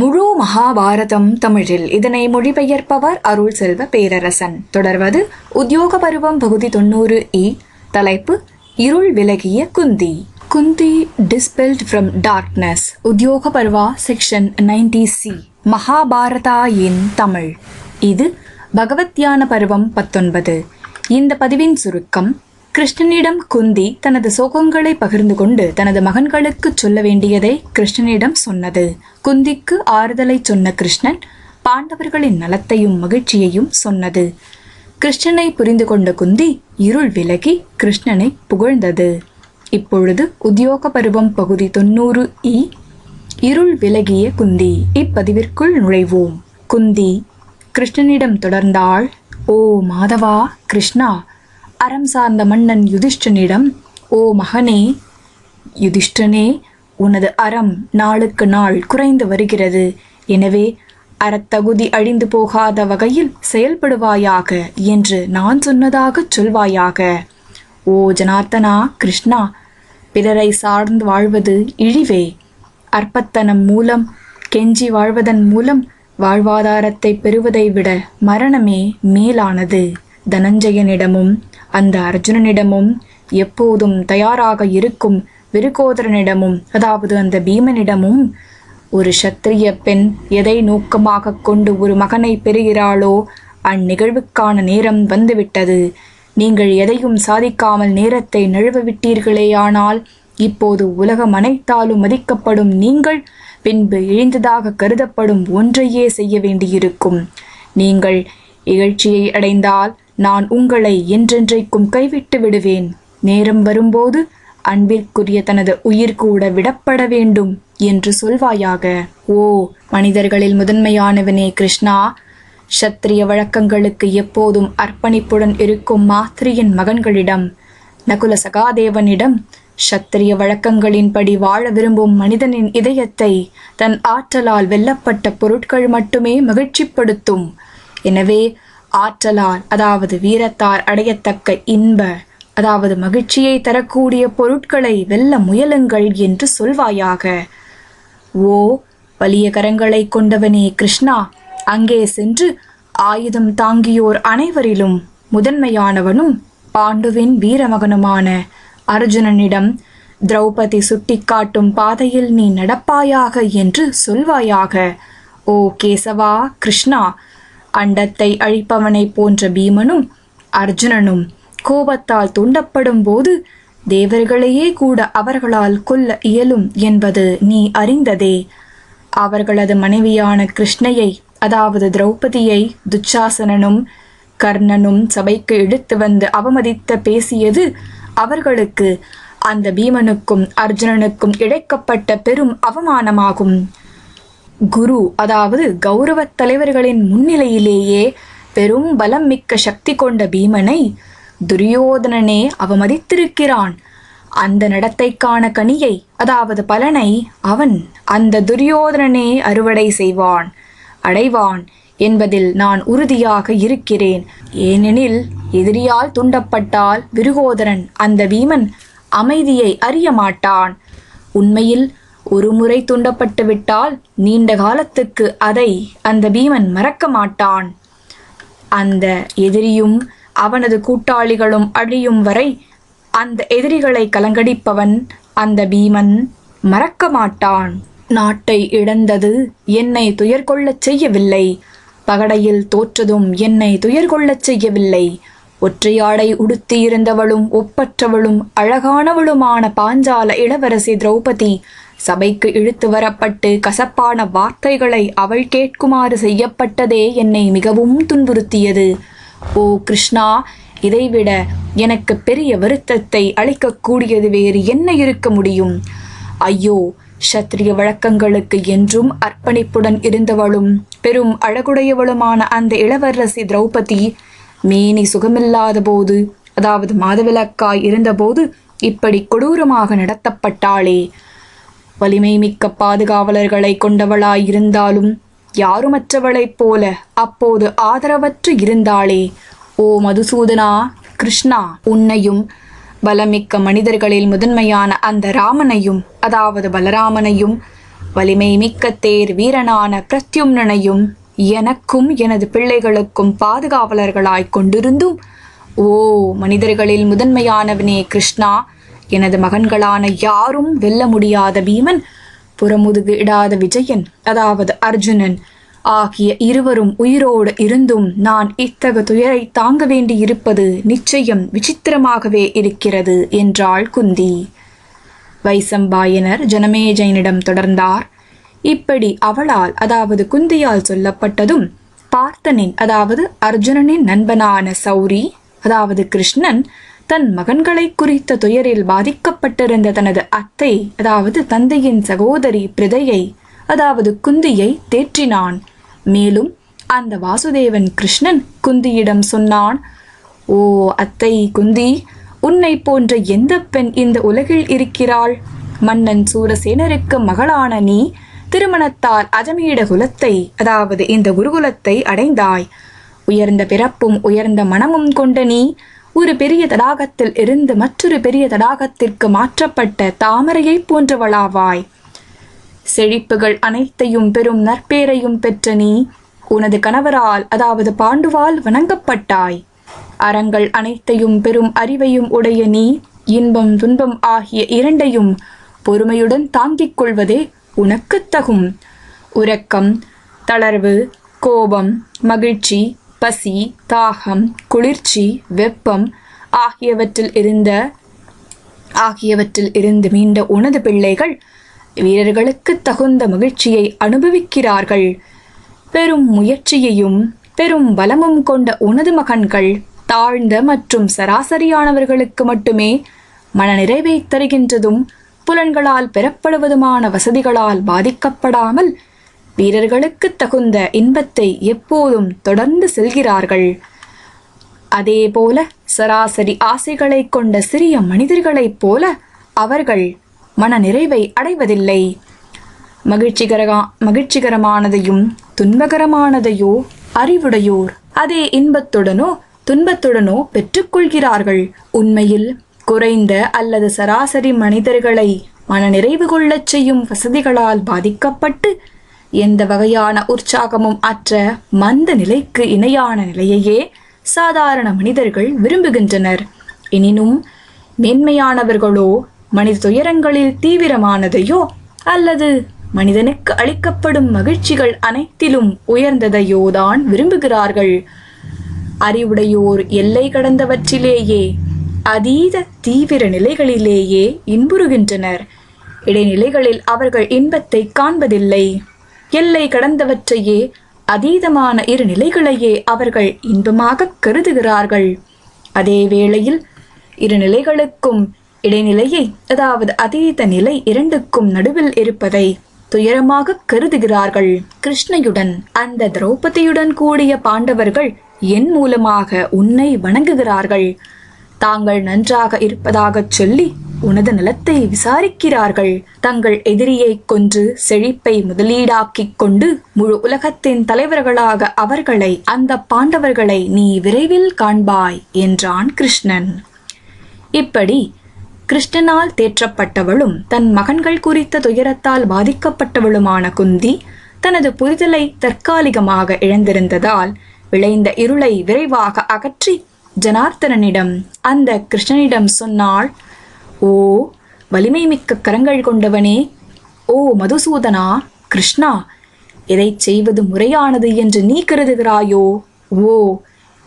முழு மகாபாரதம் தமிழில் இதனை மொழிபெயர்ப்பவர் அருள் செல்வ பேரரசன். தொடர்வது உத்தியோக பருவம் பகுதி தொண்ணூறு இ தலைப்பு இருள் விலகிய குந்தி. குந்தி டிஸ்பெல்ட் ஃப்ரம் டார்க்னஸ் உத்தியோக பருவா section ninety C Mahabharata in Tamil. இது பகவத்யான பருவம் பத்தொன்பது. இந்த பதிவின் சுருக்கம் கிருஷ்ணனிடம் குந்தி தனது சோகங்களை பகிர்ந்து கொண்டு தனது மகன்களுக்கு சொல்ல வேண்டியதை கிருஷ்ணனிடம் சொன்னது. குந்திக்கு ஆறுதலை சொன்ன கிருஷ்ணன் பாண்டவர்களின் நலத்தையும் மகிழ்ச்சியையும் சொன்னது. கிருஷ்ணனை புரிந்து கொண்ட குந்தி இருள் விலகி கிருஷ்ணனை புகழ்ந்தது. இப்பொழுது உத்தியோக பருவம் பகுதி தொண்ணூறு இ. இருள் விலகிய குந்தி இப்பதிவிற்குள் நுழைவோம். குந்தி கிருஷ்ணனிடம் தொடர்ந்தாள் ஓ மாதவா கிருஷ்ணா அறம் சார்ந்த மன்னன் யுதிஷ்டனிடம் ஓ மகனே யுதிஷ்டனே உனது அறம் நாளுக்கு நாள் குறைந்து வருகிறது. எனவே அறத்தகுதி அழிந்து போகாத வகையில் செயல்படுவாயாக என்று நான் சொன்னதாகச் சொல்வாயாக. ஓ ஜனார்த்தனா கிருஷ்ணா பிறரை சார்ந்து வாழ்வது இழிவே. அற்பத்தனம் மூலம் கெஞ்சி வாழ்வதன் மூலம் வாழ்வாதாரத்தை பெறுவதை விட மரணமே மேலானது. தனஞ்சயனிடமும் அந்த அர்ஜுனனிடமும் எப்போதும் தயாராக இருக்கும் விருகோதரனிடமும் அதாவது அந்த பீமனிடமும் ஒரு சத்திரிய பெண் எதை நோக்கமாக கொண்டு ஒரு மகனை பெறுகிறாளோ அந்நிகழ்வுக்கான நேரம் வந்துவிட்டது. நீங்கள் எதையும் சாதிக்காமல் நேரத்தை நழுவ விட்டீர்களேயானால் இப்போது உலகம் அனைத்தாலும் மதிக்கப்படும் நீங்கள் பின்பு இழிந்ததாக கருதப்படும் ஒன்றையே செய்ய வேண்டியிருக்கும். நீங்கள் இகழ்ச்சியை அடைந்தால் நான் உங்களை என்றென்றைக்கும் கைவிட்டு விடுவேன். நேரம் வரும்போது அன்பிற்குரிய தனது உயிர் கூட விடப்பட வேண்டும் என்று சொல்வாயாக. ஓ மனிதர்களில் முதன்மையானவனே கிருஷ்ணா. சத்திரிய வழக்கங்களுக்கு எப்போதும் அர்ப்பணிப்புடன் இருக்கும் மாத்திரியின் மகன்களிடம் நகுல சகாதேவனிடம் சத்திரிய வழக்கங்களின்படி வாழ விரும்பும் மனிதனின் இதயத்தை தன் ஆற்றலால் வெல்லப்பட்ட பொருட்கள் மட்டுமே மகிழ்ச்சிப்படுத்தும். எனவே ஆற்றலால் அதாவது வீரத்தார் அடையத்தக்க இன்ப அதாவது மகிழ்ச்சியை தரக்கூடிய பொருட்களை வெல்ல முயலுங்கள் என்று சொல்வாயாக. ஓ வலிய கரங்களை கொண்டவனே கிருஷ்ணா அங்கே சென்று ஆயுதம் தாங்கியோர் அனைவரிலும் முதன்மையானவனும் பாண்டுவின் வீரமகனுமான அர்ஜுனனிடம் திரௌபதி சுட்டிக்காட்டும் பாதையில் நீ நடப்பாயாக என்று சொல்வாயாக. ஓ கேசவா கிருஷ்ணா அண்டத்தை அழிப்பவனைப் போன்ற பீமனும் அர்ஜுனனும் கோபத்தால் தூண்டப்படும் போது தேவர்களையே கூட அவர்களால் கொல்ல இயலும் என்பது நீ அறிந்ததே. அவர்களது மனைவியான கிருஷ்ணையை அதாவது திரௌபதியை துச்சாசனனும் கர்ணனும் சபைக்கு இழுத்து வந்து அவமதித்த பேசியது அவர்களுக்கு அந்த பீமனுக்கும் அர்ஜுனனுக்கும் இழைக்கப்பட்ட பெரும் அவமானமாகும். குரு அதாவது கௌரவத் தலைவர்களின் முன்னிலையிலேயே பெரும் பலம் மிக்க சக்தி கொண்ட பீமனை துரியோதனனே அவமதித்திருக்கிறான். அந்த நடத்தைக்கான கனியை அதாவது பலனை அவன் அந்த துரியோதனனே அறுவடை செய்வான் அடைவான் என்பதில் நான் உறுதியாக இருக்கிறேன். ஏனெனில் எதிரியால் துண்டப்பட்டால் விருகோதரன் அந்த பீமன் அமைதியை அறிய மாட்டான் உண்மையில் ஒருமுறை துண்டப்பட்டு விட்டால் நீண்ட காலத்துக்கு அதை அந்த பீமன் மறக்க மாட்டான். அந்த எதிரியும் அவனது கூட்டாளிகளும் அழியும் வரை அந்த எதிரிகளை கலங்கடிப்பவன் அந்த பீமன் மறக்க மாட்டான். நாட்டை இழந்தது என்னை துயர் கொள்ளச் செய்யவில்லை. பகடையில் தோற்றதும் என்னை துயர் கொள்ளச் செய்யவில்லை. ஒற்றையாடை உடுத்தியிருந்தவளும் ஒப்பற்றவளும் அழகானவளுமான பாஞ்சால இளவரசி திரௌபதி சபைக்கு இழுத்து வரப்பட்டு கசப்பான வார்த்தைகளை அவள் கேட்குமாறு செய்யப்பட்டதே என்னை மிகவும் துன்புறுத்தியது. ஓ கிருஷ்ணா இதைவிட எனக்கு பெரிய வருத்தத்தை அளிக்கக்கூடியது வேறு என்ன இருக்க முடியும்? ஐயோ சத்திரிய வழக்கங்களுக்கு என்றும் அர்ப்பணிப்புடன் இருந்தவளும் பெரும் அழகுடையவளுமான அந்த இளவரசி திரௌபதி மேனி சுகமில்லாத போது அதாவது மாதவிலக்காய் இருந்தபோது இப்படி கொடூரமாக நடத்தப்பட்டாளே. வலிமை மிக்க பாதுகாவலர்களை கொண்டவளாய் இருந்தாலும் யாருமற்றவளைப் போல அப்போது ஆதரவற்று இருந்தாளே. ஓ மதுசூதனா கிருஷ்ணா உன்னையும் பலமிக்க மனிதர்களில் முதன்மையான அந்த ராமனையும் அதாவது பலராமனையும் வலிமை மிக்க தேர் வீரனான பிரத்யும்னனையும் எனக்கும் எனது பிள்ளைகளுக்கும் பாதுகாவலர்களாய் கொண்டிருந்தும் ஓ மனிதர்களில் முதன்மையானவனே கிருஷ்ணா எனது மகன்களான யாரும் வெல்ல முடியாத பீமன் புறமுதுகு இடாத விஜயன் அதாவது அர்ஜுனன். ஆகிய இருவரும் உயிரோடு இருந்தும் நான் இத்தகு துயரை தாங்க வேண்டியிருப்பது நிச்சயம் விசித்திரமாகவே இருக்கிறது என்றாள் குந்தி. வைசம்பாயனர் ஜனமேஜயனிடம் தொடர்ந்தார். இப்படி அவளால் அதாவது குந்தியால் சொல்லப்பட்டதும் பார்த்தனின் அதாவது அர்ஜுனனின் நண்பனான சௌரி அதாவது கிருஷ்ணன் தன் மகன்களை குறித்த துயரில் பாதிக்கப்பட்டிருந்த தனது அத்தை அதாவது தந்தையின் சகோதரி பிரதையை அதாவது குந்தியை தேற்றினான். மேலும் அந்த வாசுதேவன் கிருஷ்ணன் குந்தியிடம் சொன்னான் ஓ அத்தை குந்தி உன்னை போன்ற எந்த பெண் இந்த உலகில் இருக்கிறாள்? மன்னன் சூரசேனருக்கு மகளான நீ திருமணத்தால் அஜமீட குலத்தை அதாவது இந்த குருகுலத்தை அடைந்தாய். உயர்ந்த பிறப்பும் உயர்ந்த மனமும் கொண்ட நீ ஒரு பெரிய தடாகத்தில் இருந்து மற்றொரு பெரிய தடாகத்திற்கு மாற்றப்பட்ட தாமரையை போன்றவளாவாய். செழிப்புகள் அனைத்தையும் பெரும் நற்பேரையும் பெற்ற நீ உனது கணவரால் அதாவது பாண்டுவால் வணங்கப்பட்டாய். அறங்கள் அனைத்தையும் பெரும் அறிவையும் உடைய நீ இன்பம் துன்பம் ஆகிய இரண்டையும் பொறுமையுடன் தாங்கிக் கொள்வதே உனக்குத் தகும். உறக்கம் தளர்வு கோபம் மகிழ்ச்சி பசி தாகம் குளிர்ச்சி வெப்பம் ஆகியவற்றில் இருந்த ஆகியவற்றில் இருந்து மீண்ட உனது பிள்ளைகள் வீரர்களுக்கு தகுந்த மகிழ்ச்சியை அனுபவிக்கிறார்கள். பெரும் முயற்சியையும் பெரும் பலமும் கொண்ட உனது மகன்கள் தாழ்ந்த மற்றும் சராசரியானவர்களுக்கு மட்டுமே மனநிறைவை தருகின்றதும் புலன்களால் பெறப்படுவதுமான வசதிகளால் பாதிக்கப்படாமல் வீரர்களுக்கு தகுந்த இன்பத்தை எப்போதும் தொடர்ந்து செல்கிறார்கள். அதேபோல சராசரி ஆசைகளை கொண்ட சிறிய மனிதர்களைப் போல அவர்கள் மன நிறைவை அடைவதில்லை. மகிழ்ச்சிகரகா மகிழ்ச்சிகரமானதையும் துன்பகரமானதையோ அறிவுடையோர் அதே இன்பத்துடனோ துன்பத்துடனோ பெற்றுக்கொள்கிறார்கள். உண்மையில் குறைந்த அல்லது சராசரி மனிதர்களை மனநிறைவு கொள்ளச் செய்யும் வசதிகளால் பாதிக்கப்பட்டு எந்த வகையான உற்சாகமும் அற்ற மந்த நிலைக்கு இணையான நிலையையே சாதாரண மனிதர்கள் விரும்புகின்றனர். எனினும் மேன்மையானவர்களோ மனித துயரங்களில் தீவிரமானதையோ அல்லது மனிதனுக்கு அளிக்கப்படும் மகிழ்ச்சிகள் அனைத்திலும் உயர்ந்ததையோதான் விரும்புகிறார்கள். அறிவுடையோர் எல்லை கடந்தவற்றிலேயே அதீத தீவிர நிலைகளிலேயே இன்புறுகின்றனர். இடைநிலைகளில் அவர்கள் இன்பத்தை காண்பதில்லை. எல்லை கடந்தவற்றையே அதீதமான இரு நிலைகளையே அவர்கள் இன்பமாக கருதுகிறார்கள். அதே வேளையில் இரு நிலைகளுக்கும் இடைநிலையை அதாவது அதீத நிலை இரண்டுக்கும் நடுவில் இருப்பதை துயரமாக கருதுகிறார்கள். கிருஷ்ணையுடன் அந்த திரௌபதியுடன் கூடிய பாண்டவர்கள் என் மூலமாக உன்னை வணங்குகிறார்கள். தாங்கள் நன்றாக இருப்பதாகச் சொல்லி உனது நலத்தை விசாரிக்கிறார்கள். தங்கள் எதிரியை கொன்று செழிப்பை முதலீடாக்கிக் கொண்டு முழு உலகத்தின் தலைவர்களாக அவர்களை அந்த பாண்டவர்களை நீ விரைவில் காண்பாய் என்றான் கிருஷ்ணன். இப்படி கிருஷ்ணனால் தேற்றப்பட்டவளும் தன் மகன்கள் குறித்த துயரத்தால் பாதிக்கப்பட்டவளுமான குந்தி தனது புரிதலை தற்காலிகமாக இழந்திருந்ததால் விளைந்த இருளை விரைவாக அகற்றி ஜனார்த்தனனிடம் அந்த கிருஷ்ணனிடம் சொன்னாள் ஓ வலிமை மிக்க கரங்கள் கொண்டவனே. ஓ மதுசூதனா கிருஷ்ணா எதைச் செய்வது முறையானது என்று நீ கருதுகிறாயோ? ஓ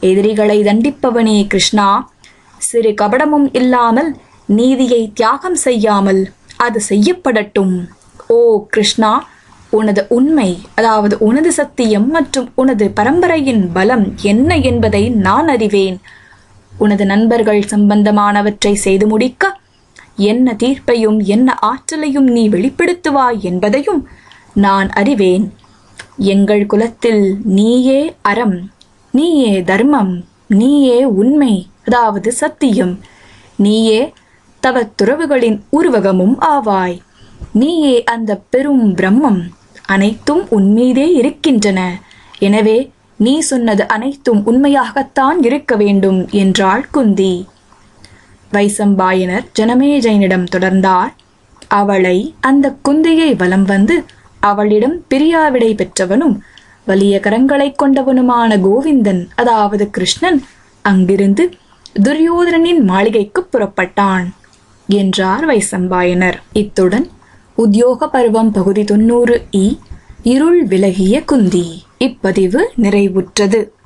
எதிரிகளை தண்டிப்பவனே கிருஷ்ணா. சிறு கபடமும் இல்லாமல் நீதியை தியாகம் செய்யாமல் அது செய்யப்படட்டும். ஓ கிருஷ்ணா உனது உண்மை அதாவது உனது சத்தியம் மற்றும் உனது பரம்பரையின் பலம் என்ன என்பதை நான் அறிவேன். உனது நண்பர்கள் சம்பந்தமானவற்றை செய்து முடிக்க என்ன தீர்ப்பையும் என்ன ஆற்றலையும் நீ வெளிப்படுத்துவாய் என்பதையும் நான் அறிவேன். எங்கள் குலத்தில் நீயே அறம் நீயே தர்மம் நீயே உண்மை அதாவது சத்தியம். நீயே தவத்துறவுகளின் உருவகமும் ஆவாய். நீயே அந்த பெரும் பிரம்மம் அனைத்தும் உன்மீதே இருக்கின்றன. எனவே நீ சொன்னது அனைத்தும் உண்மையாகத்தான் இருக்க வேண்டும் என்றாள் குந்தி. வைசம்பாயனர் ஜனமேஜயனிடம் தொடர்ந்தார். அவளை அந்த குந்தையை வலம் வந்து அவளிடம் பிரியாவிடை பெற்றவனும் வலிய கரங்களைக் கொண்டவனுமான கோவிந்தன் அதாவது கிருஷ்ணன் அங்கிருந்து துரியோதனனின் மாளிகைக்கு புறப்பட்டான் என்றார் வைசம்பாயனர். இத்துடன் உத்தியோக பருவம் பகுதி தொண்ணூறு இ இருள் விலகிய குந்தி. இப்பதிவு நிறைவுற்றது.